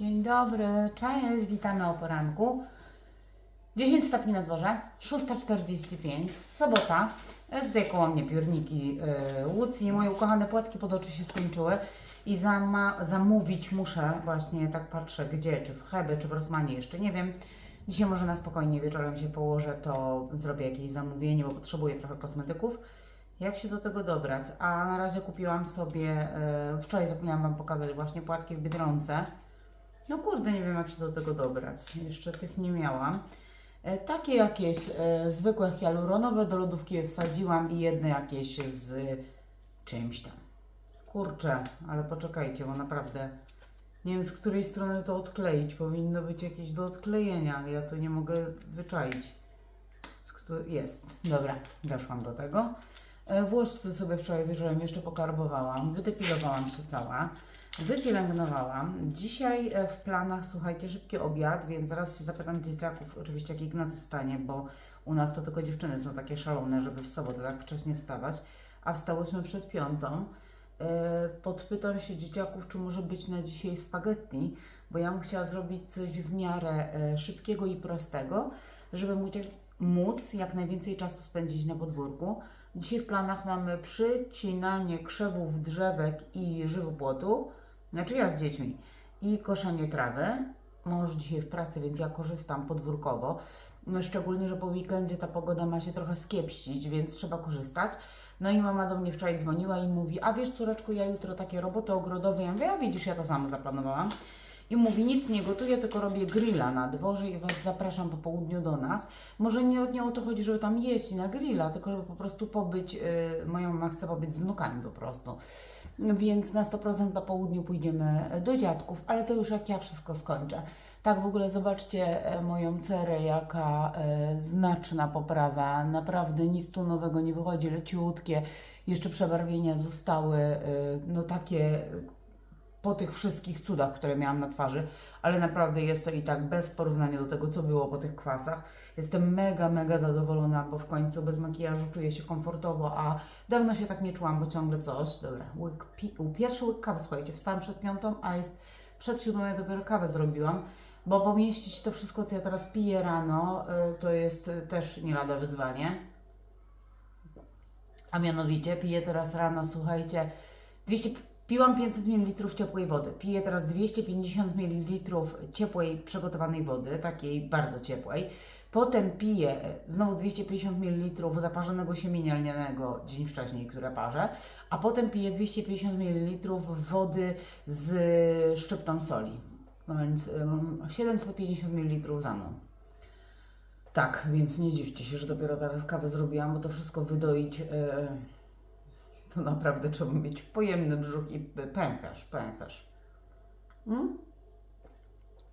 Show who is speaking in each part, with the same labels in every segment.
Speaker 1: Dzień dobry, cześć, witamy o poranku. 10 stopni na dworze, 6.45, sobota. E, Tutaj koło mnie piórniki yy, Łucji. Moje ukochane płatki pod oczy się skończyły i zama- zamówić muszę, właśnie tak patrzę gdzie, czy w Hebe, czy w Rosmanie, jeszcze nie wiem. Dzisiaj może na spokojnie wieczorem się położę, to zrobię jakieś zamówienie, bo potrzebuję trochę kosmetyków. Jak się do tego dobrać? A na razie kupiłam sobie, e, wczoraj zapomniałam Wam pokazać właśnie płatki w Biedronce. No kurde, nie wiem jak się do tego dobrać. Jeszcze tych nie miałam. E, Takie jakieś e, zwykłe hialuronowe do lodówki wsadziłam i jedne jakieś z czymś tam. Kurczę, ale poczekajcie, bo naprawdę nie wiem z której strony to odkleić. Powinno być jakieś do odklejenia, ale ja to nie mogę wyczaić. Jest, dobra, doszłam do tego. E, Włosy sobie wczoraj wieczorem jeszcze pokarbowałam, wydepilowałam się cała, wypielęgnowałam. Dzisiaj e, w planach, słuchajcie, szybki obiad, więc zaraz się zapytam dzieciaków, oczywiście jak Ignacy wstanie, bo u nas to tylko dziewczyny są takie szalone, żeby w sobotę tak wcześnie wstawać, a wstałyśmy przed piątą. E, Podpytam się dzieciaków, czy może być na dzisiaj spaghetti, bo ja bym chciała zrobić coś w miarę e, szybkiego i prostego, żeby móc, jak najwięcej czasu spędzić na podwórku. Dzisiaj w planach mamy przycinanie krzewów, drzewek i żywopłotu, znaczy ja z dziećmi, i koszenie trawy. Mąż dzisiaj w pracy, więc ja korzystam podwórkowo. No, szczególnie, że po weekendzie ta pogoda ma się trochę skiepścić, więc trzeba korzystać. No i mama do mnie wczoraj dzwoniła i mówi, a wiesz córeczko, ja jutro takie roboty ogrodowe, ja mówię, a widzisz, ja to samo zaplanowałam. I mówi, nic nie gotuję, tylko robię grilla na dworze i Was zapraszam po południu do nas. Może nie, nie o to chodzi, żeby tam jeść na grilla, tylko żeby po prostu pobyć, yy, moja mama chce pobyć z wnukami po prostu. Więc na 100% na południu pójdziemy do dziadków, ale to już jak ja wszystko skończę. Tak w ogóle zobaczcie e, moją cerę, jaka e, znaczna poprawa. Naprawdę nic tu nowego nie wychodzi, leciutkie. Jeszcze przebarwienia zostały e, no takie po tych wszystkich cudach, które miałam na twarzy, ale naprawdę jest to i tak bez porównania do tego, co było po tych kwasach. Jestem mega, mega zadowolona, bo w końcu bez makijażu czuję się komfortowo, a dawno się tak nie czułam, bo ciągle coś. Dobra, łyk, pi, pierwszy łyk kawy, słuchajcie, wstałam przed piątą, a jest przed siódmą, ja dopiero kawę zrobiłam, bo pomieścić to wszystko, co ja teraz piję rano, y, to jest y, też nie lada wyzwanie. A mianowicie piję teraz rano, słuchajcie, 200, piłam 500 ml ciepłej wody. Piję teraz 250 ml ciepłej, przygotowanej wody, takiej bardzo ciepłej. Potem piję e, znowu 250 ml zaparzonego siemienia lnianego dzień wcześniej, które parzę. A potem piję 250 ml wody z szczyptą soli. No więc ym, 750 ml za mną. Tak, więc nie dziwcie się, że dopiero teraz kawę zrobiłam, bo to wszystko wydoić, yy, to naprawdę trzeba mieć pojemny brzuch i pęcherz, pęcherz. Mm?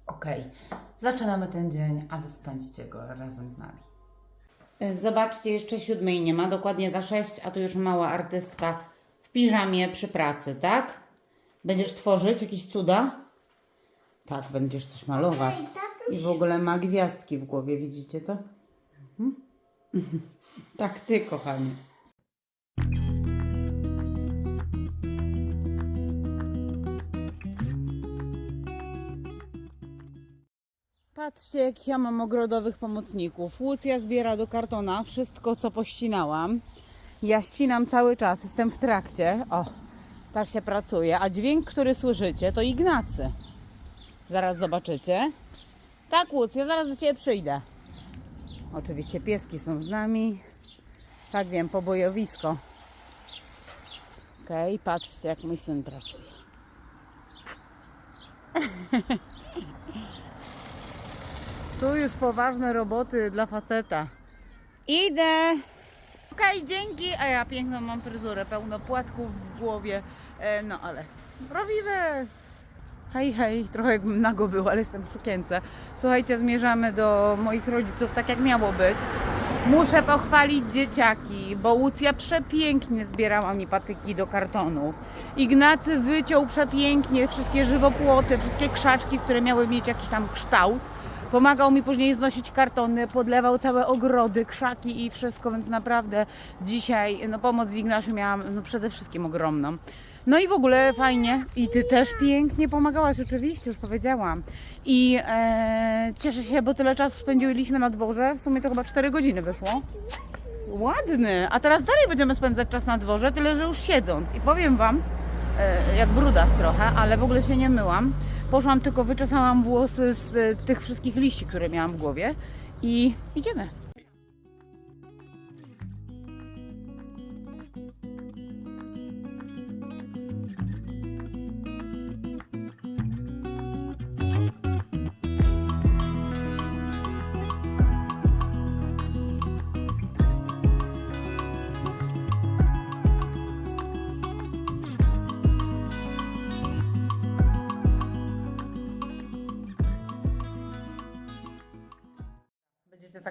Speaker 1: Okej, zaczynamy ten dzień, a Wy spędźcie go razem z nami. Zobaczcie, jeszcze siódmej nie ma, dokładnie za sześć, a tu już mała artystka w piżamie przy pracy, tak? Będziesz tworzyć jakieś cuda? Tak, będziesz coś malować. I w ogóle ma gwiazdki w głowie, widzicie to? Mhm. tak, ty, kochanie. Patrzcie, jak ja mam ogrodowych pomocników. Łucja zbiera do kartona wszystko, co pościnałam. Ja ścinam cały czas, jestem w trakcie. O, tak się pracuje. A dźwięk, który słyszycie, to Ignacy. Zaraz zobaczycie. Tak, Łucja, zaraz do Ciebie przyjdę. Oczywiście pieski są z nami. Tak wiem, pobojowisko. Okej, patrzcie, jak mój syn pracuje. Tu już poważne roboty dla faceta. Idę. Okej, dzięki. A ja piękną mam fryzurę, pełno płatków w głowie. E, no ale prawdziwe. Hej, hej, trochę nago był, ale jestem w sukience. Słuchajcie, zmierzamy do moich rodziców, tak jak miało być. Muszę pochwalić dzieciaki, bo Łucja przepięknie zbierała mi patyki do kartonów. Ignacy wyciął przepięknie wszystkie żywopłoty, wszystkie krzaczki, które miały mieć jakiś tam kształt. Pomagał mi później znosić kartony, podlewał całe ogrody, krzaki i wszystko, więc naprawdę dzisiaj no, pomoc w Ignasiu miałam no, przede wszystkim ogromną. No i w ogóle fajnie. I ty też pięknie pomagałaś, oczywiście, już powiedziałam. I e, cieszę się, bo tyle czasu spędziliśmy na dworze. W sumie to chyba 4 godziny wyszło. Ładny. A teraz dalej będziemy spędzać czas na dworze, tyle że już siedząc. I powiem Wam, e, jak brudas trochę, ale w ogóle się nie myłam. Poszłam tylko, wyczesałam włosy z e, tych wszystkich liści, które miałam w głowie. I idziemy.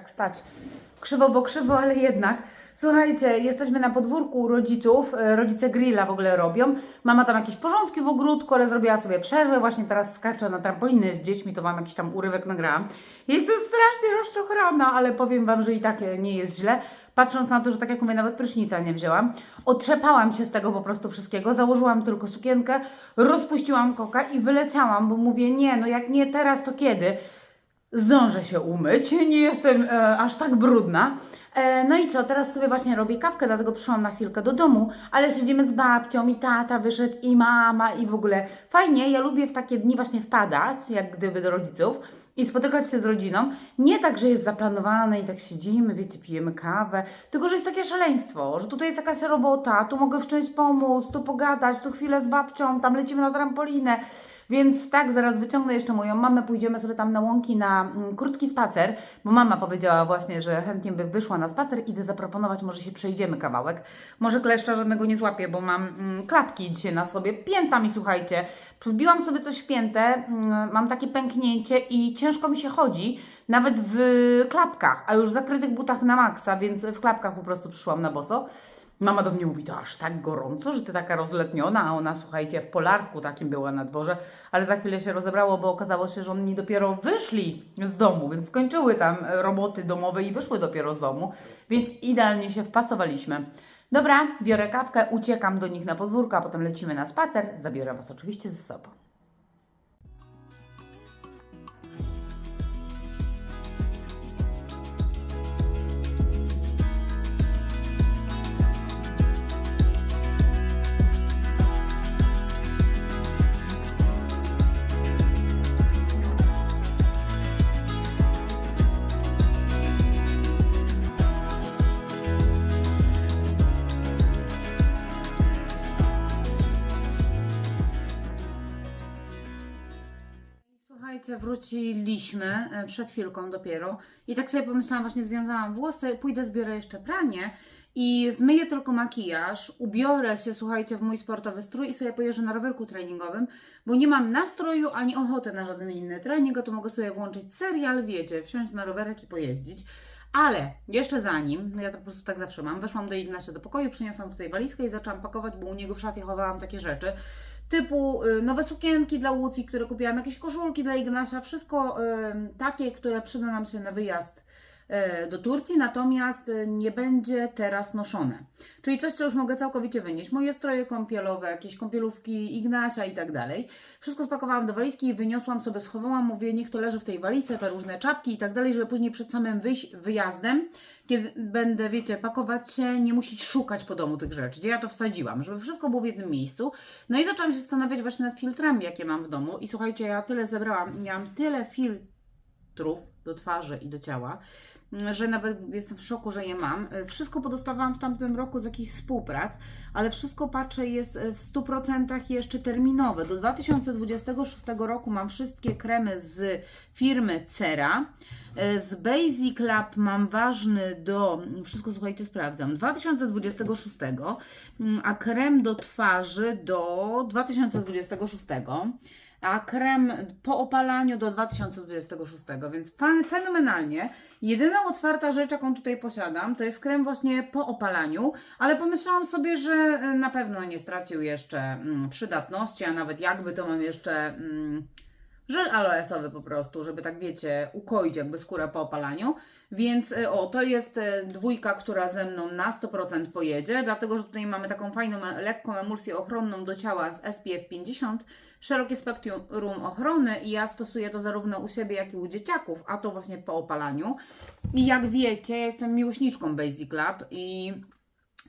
Speaker 1: Tak stać krzywo, bo krzywo, ale jednak. Słuchajcie, jesteśmy na podwórku rodziców. e, Rodzice grilla w ogóle robią. Mama tam jakieś porządki w ogródku, ale zrobiła sobie przerwę. Właśnie teraz skacze na trampolinę z dziećmi, to Wam jakiś tam urywek nagrałam. Jestem strasznie rozczochrana, ale powiem Wam, że i tak nie jest źle. Patrząc na to, że tak jak mówię, nawet prysznica nie wzięłam. Otrzepałam się z tego po prostu wszystkiego. Założyłam tylko sukienkę, rozpuściłam koka i wyleciałam, bo mówię, nie, no jak nie teraz, to kiedy? Zdążę się umyć, nie jestem e, aż tak brudna. E, no i co, teraz sobie właśnie robię kawkę, dlatego przyszłam na chwilkę do domu, ale siedzimy z babcią i tata wyszedł i mama i w ogóle fajnie. Ja lubię w takie dni właśnie wpadać, jak gdyby do rodziców i spotykać się z rodziną. Nie tak, że jest zaplanowane i tak siedzimy, wiecie, pijemy kawę, tylko że jest takie szaleństwo, że tutaj jest jakaś robota, tu mogę w czymś pomóc, tu pogadać, tu chwilę z babcią, tam lecimy na trampolinę. Więc tak, zaraz wyciągnę jeszcze moją mamę, pójdziemy sobie tam na łąki na mm, krótki spacer, bo mama powiedziała właśnie, że chętnie by wyszła na spacer. Idę zaproponować, może się przejdziemy kawałek. Może kleszcza żadnego nie złapię, bo mam mm, klapki dzisiaj na sobie. Pięta mi, słuchajcie, wbiłam sobie coś w piętę, mm, mam takie pęknięcie i ciężko mi się chodzi, nawet w klapkach, a już w zakrytych butach na maksa, więc w klapkach po prostu przyszłam na boso. Mama do mnie mówi, to aż tak gorąco, że ty taka rozletniona, a ona, słuchajcie, w polarku takim była na dworze, ale za chwilę się rozebrało, bo okazało się, że oni dopiero wyszli z domu, więc skończyły tam roboty domowe i wyszły dopiero z domu, więc idealnie się wpasowaliśmy. Dobra, biorę kawkę, uciekam do nich na podwórko, a potem lecimy na spacer. Zabiorę Was oczywiście ze sobą. Wróciliśmy e, przed chwilką dopiero i tak sobie pomyślałam, właśnie związałam włosy, pójdę zbiorę jeszcze pranie i zmyję tylko makijaż, ubiorę się, słuchajcie, w mój sportowy strój i sobie pojeżdżę na rowerku treningowym, bo nie mam nastroju ani ochoty na żaden inny trening, to mogę sobie włączyć serial, wiecie, wsiąść na rowerek i pojeździć. Ale jeszcze zanim, no ja to po prostu tak zawsze mam, weszłam do Ignacia do pokoju, przyniosłam tutaj walizkę i zaczęłam pakować, bo u niego w szafie chowałam takie rzeczy, typu y, nowe sukienki dla Łucji, które kupiłam, jakieś koszulki dla Ignasia, wszystko y, takie, które przyda nam się na wyjazd do Turcji, natomiast y, nie będzie teraz noszone. Czyli coś, co już mogę całkowicie wynieść. Moje stroje kąpielowe, jakieś kąpielówki Ignasia i tak dalej. Wszystko spakowałam do walizki i wyniosłam sobie, schowałam, mówię, niech to leży w tej walizce, te różne czapki i tak dalej, żeby później przed samym wyjazdem, kiedy będę, wiecie, pakować się, nie musieć szukać po domu tych rzeczy, gdzie ja to wsadziłam, żeby wszystko było w jednym miejscu. No i zaczęłam się zastanawiać właśnie nad filtrami, jakie mam w domu. I słuchajcie, ja tyle zebrałam, miałam tyle filtrów do twarzy i do ciała, że nawet jestem w szoku, że je mam. Wszystko podostawałam w tamtym roku z jakichś współprac, ale wszystko patrzę jest w 100% jeszcze terminowe. Do 2026 roku mam wszystkie kremy z firmy Cera. Z Basic Lab mam ważny do, wszystko słuchajcie, sprawdzam, 2026, a krem do twarzy do 2026 a krem po opalaniu do 2026, więc fenomenalnie. Jedyna otwarta rzecz, jaką tutaj posiadam, to jest krem właśnie po opalaniu, ale pomyślałam sobie, że e, na pewno nie stracił jeszcze mm, przydatności, a nawet jakby to mam jeszcze mm, żel aloesowy po prostu, żeby tak wiecie, ukoić jakby skórę po opalaniu. Więc y, o, to jest y, dwójka, która ze mną na 100% pojedzie, dlatego że tutaj mamy taką fajną, e, lekką emulsję ochronną do ciała z SPF 50, szerokie spektrum ochrony i ja stosuję to zarówno u siebie, jak i u dzieciaków, a to właśnie po opalaniu. I jak wiecie, ja jestem miłośniczką Basic Lab i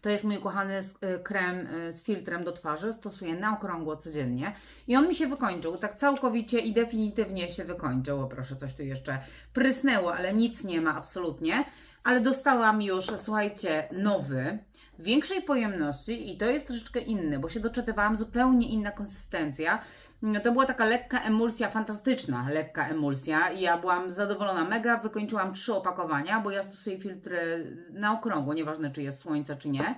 Speaker 1: to jest mój kochany y, krem y, z filtrem do twarzy. Stosuję na okrągło codziennie. I on mi się wykończył. Tak całkowicie i definitywnie się wykończył. O proszę, coś tu jeszcze prysnęło, ale nic nie ma absolutnie. Ale dostałam już, słuchajcie, nowy, większej pojemności i to jest troszeczkę inny, bo się doczytywałam, zupełnie inna konsystencja. No To była taka lekka emulsja, fantastyczna lekka emulsja i ja byłam zadowolona mega, wykończyłam trzy opakowania, bo ja stosuję filtry na okrągło, nieważne czy jest słońce czy nie.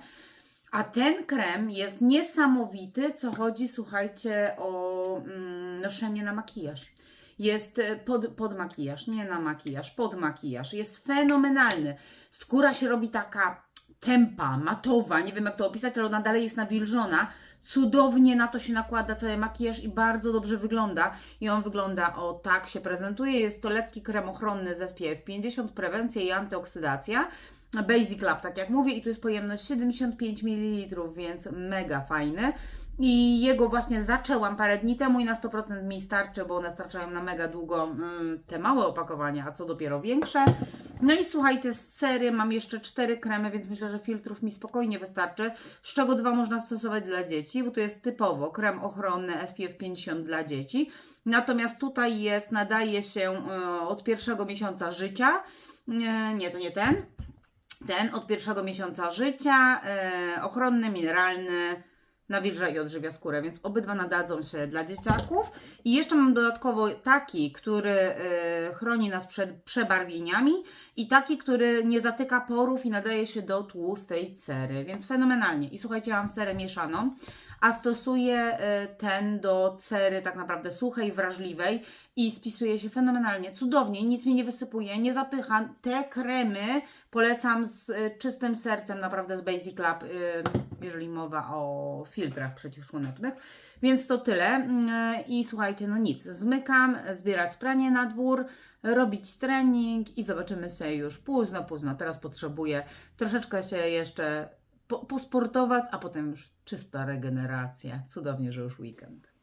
Speaker 1: A ten krem jest niesamowity, co chodzi, słuchajcie, o mm, noszenie na makijaż. Jest e, pod, pod makijaż, nie na makijaż, pod makijaż. Jest fenomenalny. Skóra się robi taka tempa, matowa, nie wiem jak to opisać, ale ona dalej jest nawilżona. Cudownie na to się nakłada cały makijaż i bardzo dobrze wygląda. I on wygląda o tak się prezentuje. Jest to lekki krem ochronny z SPF 50, prewencja i antyoksydacja. Basic Lab, tak jak mówię, i tu jest pojemność 75 ml, więc mega fajny. I jego właśnie zaczęłam parę dni temu i na 100% mi starczy, bo one starczają na mega długo mm, te małe opakowania, a co dopiero większe. No i słuchajcie, z sery mam jeszcze cztery kremy, więc myślę, że filtrów mi spokojnie wystarczy, z czego dwa można stosować dla dzieci, bo to jest typowo krem ochronny SPF 50 dla dzieci. Natomiast tutaj jest, nadaje się e, od pierwszego miesiąca życia. Nie, nie, to nie ten. Ten od pierwszego miesiąca życia, e, ochronny, mineralny, nawilża i odżywia skórę, więc obydwa nadadzą się dla dzieciaków. I jeszcze mam dodatkowo taki, który e, chroni nas przed przebarwieniami i taki, który nie zatyka porów i nadaje się do tłustej cery, więc fenomenalnie. I słuchajcie, ja mam cerę mieszaną, a stosuję e, ten do cery tak naprawdę suchej, wrażliwej i spisuje się fenomenalnie, cudownie, nic mi nie wysypuje, nie zapycha. Te kremy polecam z e, czystym sercem, naprawdę z Basic Lab, e, jeżeli mowa o filtrach przeciwsłonecznych. Więc to tyle. Mm, e, I słuchajcie, no nic, zmykam, zbierać pranie na dwór, robić trening i zobaczymy się już późno, późno. Teraz potrzebuję troszeczkę się jeszcze po, posportować, a potem już czysta regeneracja. Cudownie, że już weekend.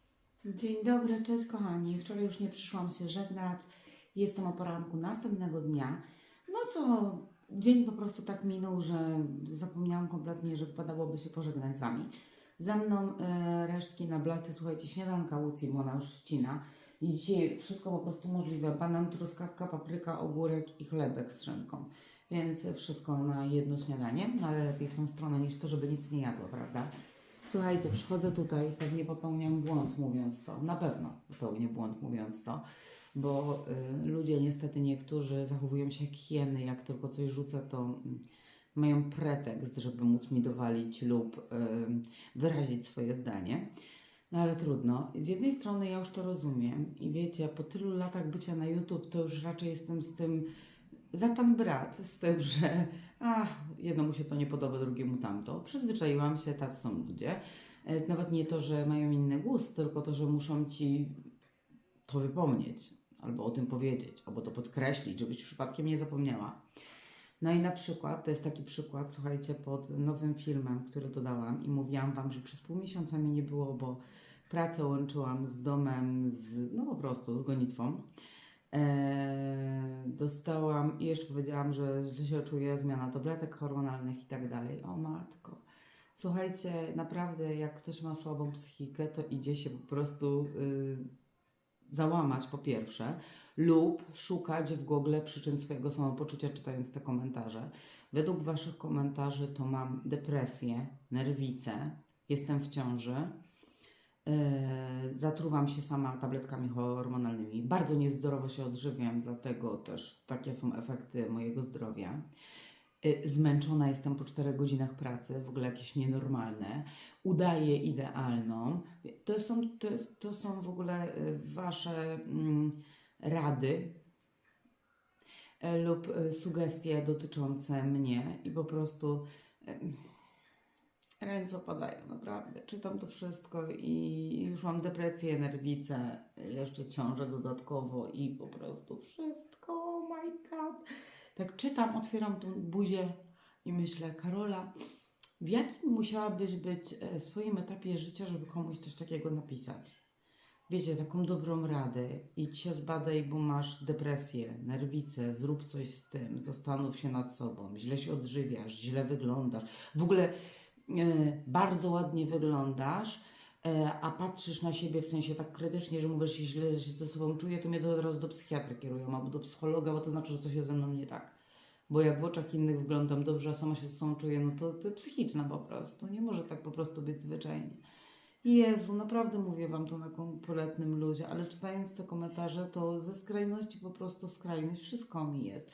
Speaker 2: Dzień dobry, cześć kochani. Wczoraj już nie przyszłam się żegnać. Jestem o poranku następnego dnia. No co, dzień po prostu tak minął, że zapomniałam kompletnie, że wypadałoby się pożegnać z Wami. Ze mną e, resztki na blacie, słuchajcie, śniadanka Łucji, bo ona już wcina. I dzisiaj wszystko po prostu możliwe. Banan, truskawka, papryka, ogórek i chlebek z szynką. Więc wszystko na jedno śniadanie, no ale lepiej w tą stronę niż to, żeby nic nie jadło, prawda? Słuchajcie, przychodzę tutaj, pewnie popełniam błąd mówiąc to. Na pewno popełnię błąd mówiąc to, bo y, ludzie niestety niektórzy zachowują się jak hieny, jak tylko coś rzucę, to mm, mają pretekst, żeby móc mi dowalić lub y, wyrazić swoje zdanie. No ale trudno. Z jednej strony ja już to rozumiem i wiecie, po tylu latach bycia na YouTube, to już raczej jestem z tym za pan brat, z tym, że ach, jednomu się to nie podoba, drugiemu tamto. Przyzwyczaiłam się, tacy są ludzie. E, Nawet nie to, że mają inny gust, tylko to, że muszą ci to wypomnieć, albo o tym powiedzieć, albo to podkreślić, żebyś przypadkiem nie zapomniała. No i na przykład, to jest taki przykład, słuchajcie, pod nowym filmem, który dodałam i mówiłam Wam, że przez pół miesiąca mi nie było, bo pracę łączyłam z domem, z, no po prostu z gonitwą. Eee, dostałam i jeszcze powiedziałam, że źle się czuję, zmiana tabletek hormonalnych i tak dalej. O matko. Słuchajcie, naprawdę jak ktoś ma słabą psychikę, to idzie się po prostu y, załamać po pierwsze lub szukać w Google przyczyn swojego samopoczucia czytając te komentarze. Według Waszych komentarzy to mam depresję, nerwice, jestem w ciąży, zatruwam się sama tabletkami hormonalnymi. Bardzo niezdrowo się odżywiam, dlatego też takie są efekty mojego zdrowia. Yy, Zmęczona jestem po 4 godzinach pracy, w ogóle jakieś nienormalne. Udaję idealną. To są, to, to są w ogóle yy, Wasze mm, rady lub sugestie dotyczące mnie i po prostu. Ręce opadają, naprawdę. Czytam to wszystko i już mam depresję, nerwice, jeszcze ciążę dodatkowo i po prostu wszystko, oh my god. Tak czytam, otwieram tą buzię i myślę, Karola, w jakim musiałabyś być e, swoim etapie życia, żeby komuś coś takiego napisać? Wiecie, taką dobrą radę. Idź się zbadaj, bo masz depresję, nerwicę, zrób coś z tym, zastanów się nad sobą, źle się odżywiasz, źle wyglądasz. W ogóle bardzo ładnie wyglądasz, e, a patrzysz na siebie w sensie tak krytycznie, że mówisz, że źle się ze sobą czuję, to mnie od razu do psychiatry kierują albo do psychologa, bo to znaczy, że coś jest ze mną nie tak. Bo jak w oczach innych wyglądam dobrze, a sama się ze sobą czuję, no to, to psychiczna po prostu. Nie może tak po prostu być zwyczajnie. Jezu, naprawdę mówię Wam to na kompletnym luzie, ale czytając te komentarze, to ze skrajności po prostu skrajność, wszystko mi jest.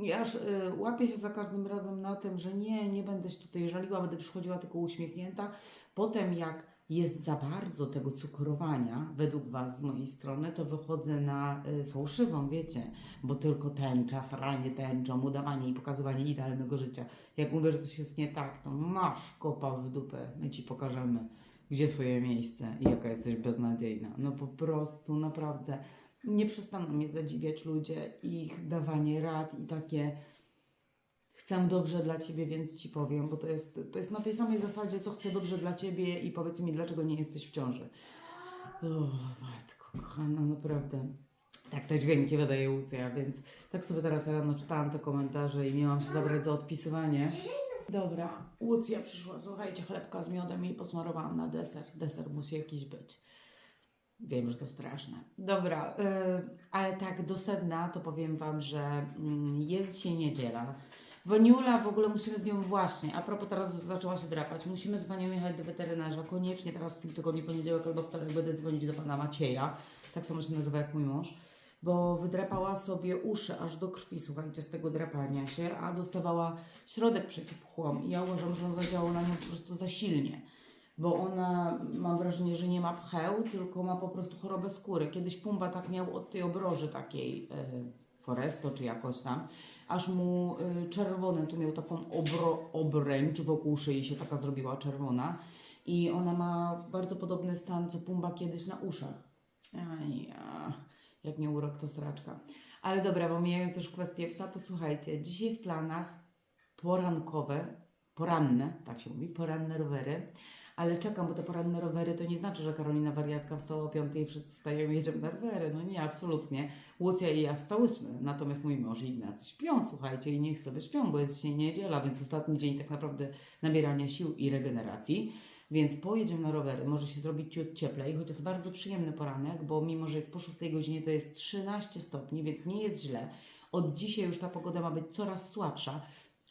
Speaker 2: I aż y, łapię się za każdym razem na tym, że nie, nie będę się tutaj żaliła, będę przychodziła tylko uśmiechnięta. Potem jak jest za bardzo tego cukrowania, według Was z mojej strony, to wychodzę na y, fałszywą, wiecie, bo tylko tęcza, sranie tęczą, udawanie i pokazywanie idealnego życia. Jak mówię, że coś jest nie tak, to masz kopa w dupę, my Ci pokażemy gdzie twoje miejsce i jaka jesteś beznadziejna. No po prostu naprawdę nie przestaną mnie zadziwiać ludzie i ich dawanie rad i takie chcę dobrze dla ciebie, więc ci powiem, bo to jest, to jest na tej samej zasadzie, co chcę dobrze dla ciebie i powiedz mi, dlaczego nie jesteś w ciąży. O, matko, kochana, naprawdę. Tak to dźwięki wydaje Łucja, więc tak sobie teraz rano czytałam te komentarze i miałam się zabrać za odpisywanie. Dobra, Łucja przyszła, słuchajcie, chlebka z miodem i posmarowałam na deser. Deser musi jakiś być. Wiem, że to straszne. Dobra, y, ale tak do sedna to powiem Wam, że mm, jest dzisiaj niedziela. Waniula w ogóle musimy z nią właśnie, a propos teraz zaczęła się drapać, musimy z Wanią jechać do weterynarza, koniecznie teraz w tym tygodniu, poniedziałek albo wtorek będę dzwonić do Pana Macieja, tak samo się nazywa jak mój mąż, bo wydrapała sobie uszy aż do krwi, słuchajcie, z tego drapania się, a dostawała środek przeciwchłom i ja uważam, że on zadziałał na nią po prostu za silnie bo ona, mam wrażenie, że nie ma pcheł, tylko ma po prostu chorobę skóry. Kiedyś Pumba tak miał od tej obroży takiej e, Foresto czy jakoś tam, aż mu e, czerwone, tu miał taką obro, obręcz wokół szyi się taka zrobiła czerwona i ona ma bardzo podobny stan, co Pumba kiedyś na uszach. Aj, ach, jak nie urok, to sraczka. Ale dobra, bo mijając już kwestię psa, to słuchajcie, dzisiaj w planach porankowe, poranne, tak się mówi, poranne rowery, ale czekam, bo te poranne rowery to nie znaczy, że Karolina wariatka wstała o 5 i wszyscy wstają i jedziemy na rowery. No nie, absolutnie. Łucja i ja wstałyśmy, natomiast mój mąż i Ignacy śpią, słuchajcie, i niech sobie śpią, bo jest dzisiaj niedziela, więc ostatni dzień tak naprawdę nabierania sił i regeneracji. Więc pojedziemy na rowery, może się zrobić ciut cieplej, chociaż bardzo przyjemny poranek, bo mimo, że jest po 6 godzinie, to jest 13 stopni, więc nie jest źle. Od dzisiaj już ta pogoda ma być coraz słabsza,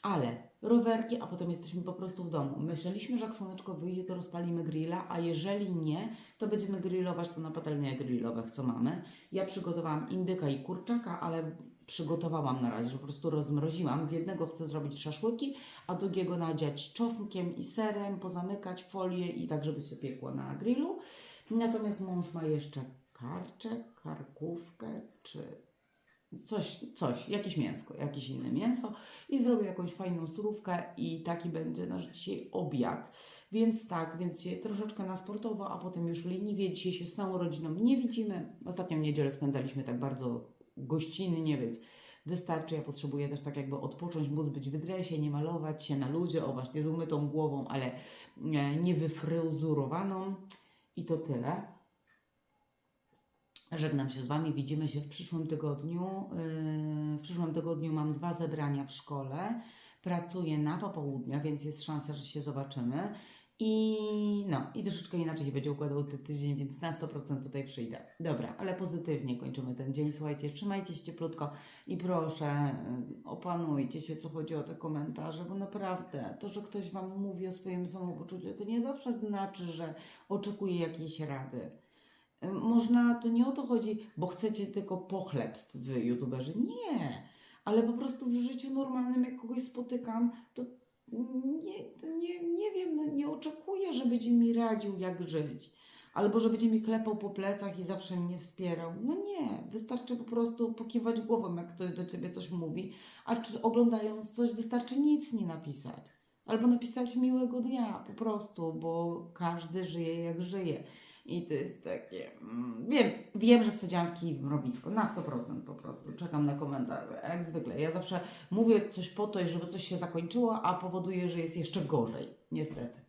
Speaker 2: ale rowerki, a potem jesteśmy po prostu w domu. Myśleliśmy, że jak słoneczko wyjdzie, to rozpalimy grilla, a jeżeli nie, to będziemy grillować to na patelniach grillowych, co mamy. Ja przygotowałam indyka i kurczaka, ale przygotowałam na razie, że po prostu rozmroziłam. Z jednego chcę zrobić szaszłyki, a drugiego nadziać czosnkiem i serem, pozamykać folię i tak, żeby się piekło na grillu. Natomiast mąż ma jeszcze karczek, karkówkę czy coś, coś, jakieś mięsko, jakieś inne mięso i zrobię jakąś fajną surówkę i taki będzie nasz dzisiaj obiad. Więc tak, więc się troszeczkę na sportowo, a potem już leniwie. Dzisiaj się z całą rodziną nie widzimy. Ostatnią niedzielę spędzaliśmy tak bardzo gościnnie, więc wystarczy. Ja potrzebuję też tak jakby odpocząć, móc być w dresie, nie malować się na luzie, o właśnie z umytą głową, ale e, nie wyfryzurowaną. I to tyle. Żegnam się z Wami, widzimy się w przyszłym tygodniu. Yy, W przyszłym tygodniu mam dwa zebrania w szkole. Pracuję na popołudnia, więc jest szansa, że się zobaczymy. I no, i troszeczkę inaczej się będzie układał ten tydzień, więc na 100% tutaj przyjdę. Dobra, ale pozytywnie kończymy ten dzień. Słuchajcie, trzymajcie się cieplutko i proszę, yy, opanujcie się, co chodzi o te komentarze, bo naprawdę to, że ktoś Wam mówi o swoim samopoczuciu, to nie zawsze znaczy, że oczekuje jakiejś rady. Można, to nie o to chodzi, bo chcecie tylko pochlebstw wy, youtuberzy. Nie, ale po prostu w życiu normalnym, jak kogoś spotykam, to nie, to nie, nie wiem, no nie oczekuję, że będzie mi radził, jak żyć. Albo że będzie mi klepał po plecach i zawsze mnie wspierał. No nie, wystarczy po prostu pokiwać głową, jak ktoś do ciebie coś mówi, a czy oglądając coś, wystarczy nic nie napisać. Albo napisać miłego dnia po prostu, bo każdy żyje jak żyje. I to jest takie. Mm, wiem, wiem, że wsadziłam w kij w mrowisko. Na 100% po prostu. Czekam na komentarze. Jak zwykle. Ja zawsze mówię coś po to, żeby coś się zakończyło, a powoduje, że jest jeszcze gorzej. Niestety.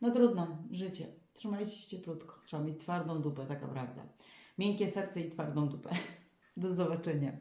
Speaker 2: No trudno, życie. Trzymajcie się cieplutko. Trzeba mieć twardą dupę, taka prawda. Miękkie serce i twardą dupę. Do zobaczenia.